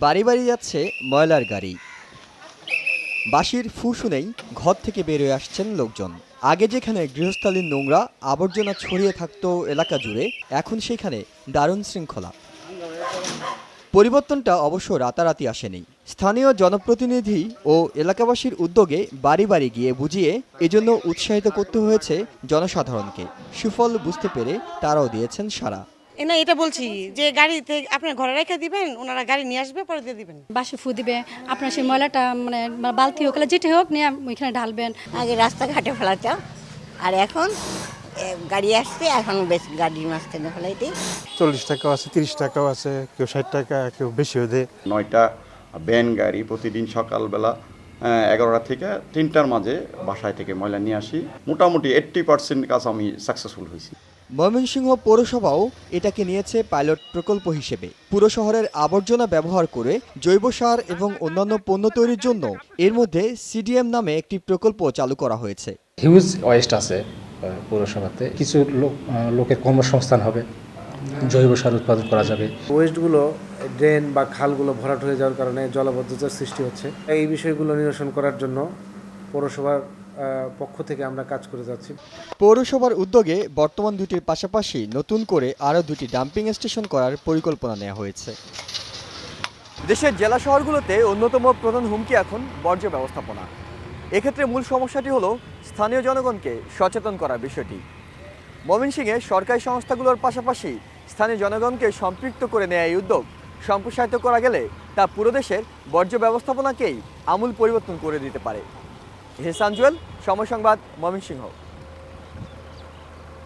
বাড়ি বাড়ি যাচ্ছে ময়লার গাড়ি। বাঁশির ফু শুনেই ঘর থেকে বেরোয় আসছেন লোকজন। আগে যেখানে গৃহস্থালীর নোংরা আবর্জনা ছড়িয়ে থাকতো এলাকা জুড়ে, এখন সেখানে দারুণ শৃঙ্খলা। পরিবর্তনটা অবশ্য রাতারাতি আসেনি। স্থানীয় জনপ্রতিনিধি ও এলাকাবাসীর উদ্যোগে বাড়ি বাড়ি গিয়ে বুঝিয়ে এজন্য উৎসাহিত করতে হয়েছে জনসাধারণকে। সুফল বুঝতে পেরে তারাও দিয়েছেন সারা না এটা বলছি যে গাড়িতে আপনার ঘরে রেখে দিবেন ওনারা গাড়ি নিয়ে আসবে পরে দিয়ে দিবেন। বাসি ফু দিবে আপনার সেই ময়লাটা মানে বালতি হোক যেটা হোক নিয়ে ওইখানে ঢালবেন। আগে রাস্তাঘাটে ফেলাতাম আর এখন গাড়ি আসছে এখন বেশ গাড়ির মাঝখানে ফেলাইতে চল্লিশ টাকাও আছে তিরিশ টাকাও আছে কেউ ষাট টাকা কেউ বেশিও দেয় নয়টা ভ্যান গাড়ি প্রতিদিন সকালবেলা এগারোটা থেকে তিনটার মাঝে বাসায় থেকে ময়লা নিয়ে আসি। মোটামুটি এইট্টি পার্সেন্ট কাজ আমি সাকসেসফুল হয়েছি। ময়মনসিংহ পৌরসভাও এটাকে নিয়েছে পাইলট প্রকল্প হিসেবে। পুরো শহরের আবর্জনা ব্যবহার করে জৈব সার এবং অন্যান্য পণ্য তৈরির জন্য এর মধ্যে সিডিএম নামে একটি প্রকল্প চালু করা হয়েছে। হিউজ ওয়েস্ট আছে পৌরসভাতে। কিছু লোক লোকের কর্মসংস্থান হবে জৈব সার উৎপাদন করা যাবে। ওয়েস্টগুলো ড্রেন বা খালগুলো ভরাট হয়ে যাওয়ার কারণে জলাবদ্ধতার সৃষ্টি হচ্ছে। এই বিষয়গুলো নিরসন করার জন্য পৌরসভার পক্ষ থেকে আমরা কাজ করে যাচ্ছি। পৌরসভার উদ্যোগে বর্তমান দুটির পাশাপাশি নতুন করে আরও দুটি ডাম্পিং স্টেশন করার পরিকল্পনা নেওয়া হয়েছে। দেশের জেলা শহরগুলোতে অন্যতম প্রধান হুমকি এখন বর্জ্য ব্যবস্থাপনা। এক্ষেত্রে মূল সমস্যাটি হলো স্থানীয় জনগণকে সচেতন করার বিষয়টি। ময়মনসিংহে সরকারি সংস্থাগুলোর পাশাপাশি স্থানীয় জনগণকে সম্পৃক্ত করে নেওয়া এই উদ্যোগ সম্প্রসারিত করা গেলে তা পুরো দেশের বর্জ্য ব্যবস্থাপনাকেই আমূল পরিবর্তন করে দিতে পারে। হেসান জুয়েল সময় সংবাদ ময়মনসিংহ।